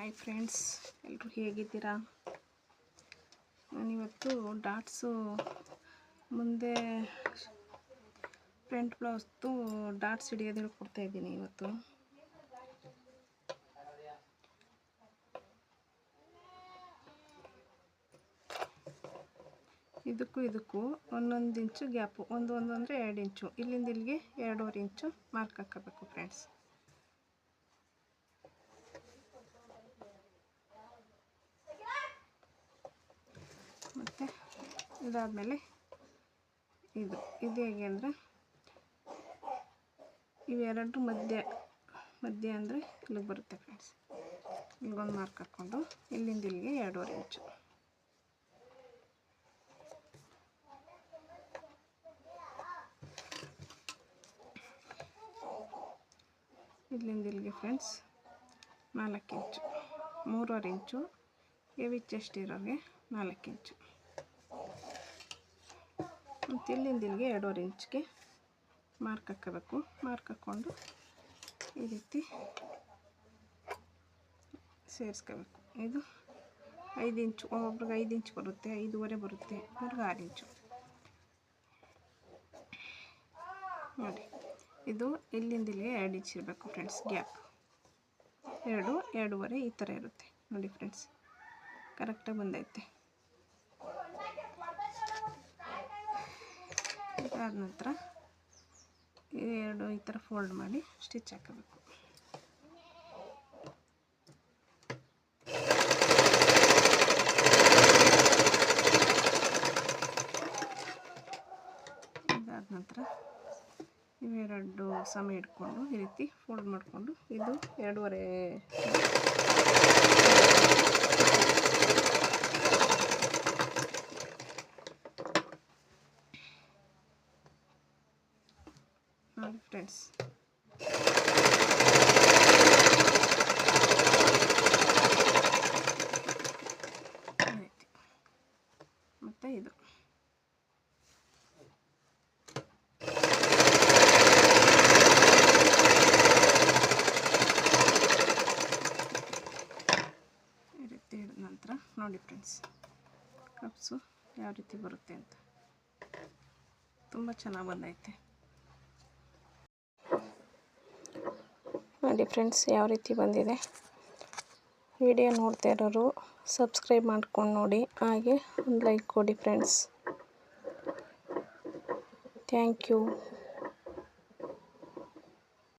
Hi friends ಎಲ್ಲರೂ ಹೇಗಿದ್ದೀರಾ? ನಾನಿವತ್ತು ಡಾಟ್ಸು ಮುಂದೆ ಫ್ರೆಂಟ್ ಬ್ಲೌಸ್ದು ಡಾಟ್ಸ್ ಹಿಡಿಯೋದು ಹೇಳ್ಕೊಡ್ತಾ ಇದ್ದೀನಿ ಇವತ್ತು. ಇದಕ್ಕೂ ಇದಕ್ಕೂ ಒಂದೊಂದು ಇಂಚು ಗ್ಯಾಪು, ಒಂದು ಒಂದು ಅಂದರೆ ಎರಡು ಇಂಚು. ಇಲ್ಲಿಂದ ಇಲ್ಲಿಗೆ ಎರಡೂವರೆ ಇಂಚು ಮಾರ್ಕ್ ಹಾಕೋಬೇಕು ಫ್ರೆಂಡ್ಸ್ ಮತ್ತು ಇದಾದಮೇಲೆ ಇದು ಇದು ಹೇಗೆ ಅಂದರೆ ಇವೆರಡು ಮಧ್ಯ ಮಧ್ಯ ಅಂದರೆ ಇಲ್ಲಿಗೆ ಬರುತ್ತೆ ಫ್ರೆಂಡ್ಸ್ ಇಲ್ಲಿಗೊಂದು ಮಾರ್ಕ್ ಹಾಕ್ಕೊಂಡು, ಇಲ್ಲಿಂದ ಇಲ್ಲಿಗೆ ಎರಡೂವರೆ ಇಂಚು ಇಲ್ಲಿಂದ ಇಲ್ಲಿಗೆ ಫ್ರೆಂಡ್ಸ್ ನಾಲ್ಕು ಇಂಚು ಮೂರುವರೆ ಇಂಚು ಹೆವಿ ಚೆಸ್ಟ್ ಇರೋರಿಗೆ ನಾಲ್ಕು ಇಂಚು ಮತ್ತು ಇಲ್ಲಿಂದ ಇಲ್ಲಿಗೆ ಎರಡೂವರೆ ಇಂಚ್ಗೆ ಮಾರ್ಕ್ ಹಾಕೋಬೇಕು. ಮಾರ್ಕ್ ಹಾಕ್ಕೊಂಡು ಈ ರೀತಿ ಸೇರಿಸ್ಕೋಬೇಕು. ಇದು ಐದು ಇಂಚು, ಒಬ್ರಿಗೆ ಐದು ಇಂಚು ಬರುತ್ತೆ, ಐದೂವರೆ ಬರುತ್ತೆ, ಒಬ್ರಿಗೆ ಆರು ಇಂಚು. ನೋಡಿ, ಇದು ಇಲ್ಲಿಂದ ಇಲ್ಲಿಗೆ ಎರಡು ಇಂಚ್ ಇರಬೇಕು ಫ್ರೆಂಡ್ಸ್, ಗ್ಯಾಪ್. ಎರಡು, ಎರಡೂವರೆ ಈ ಥರ ಇರುತ್ತೆ. ನೋಡಿ ಫ್ರೆಂಡ್ಸ್, ಕರೆಕ್ಟಾಗಿ ಬಂದೈತೆ. ಇದಾದ ನಂತರ ಎರಡು ಈ ಥರ ಫೋಲ್ಡ್ ಮಾಡಿ ಸ್ಟಿಚ್ ಹಾಕಬೇಕು. ಇದಾದ ನಂತರ ಇವೆರಡು ಸಮ ಇಟ್ಕೊಂಡು ಈ ರೀತಿ ಫೋಲ್ಡ್ ಮಾಡಿಕೊಂಡು ಇದು ಎರಡೂವರೆ ನೋಡಿ ಫ್ರೆಂಡ್ಸ್ ಮತ್ತು ಇದು. ಈ ರೀತಿ ಹಿಡಿದ ನಂತರ ನೋಡಿ ಫ್ರೆಂಡ್ಸ್ ಕಪ್ಸು ಯಾವ ರೀತಿ ಬರುತ್ತೆ ಅಂತ. ತುಂಬ ಚೆನ್ನಾಗಿ ಬಂದೈತೆ. ನೋಡಿ ಫ್ರೆಂಡ್ಸ್ ಯಾವ ರೀತಿ ಬಂದಿದೆ. ವಿಡಿಯೋ ನೋಡ್ತಾ ಇರೋರು ಸಬ್ಸ್ಕ್ರೈಬ್ ಮಾಡ್ಕೊಂಡು ನೋಡಿ. ಹಾಗೆ ಒಂದು ಲೈಕ್ ಕೊಡಿ ಫ್ರೆಂಡ್ಸ್. Thank you.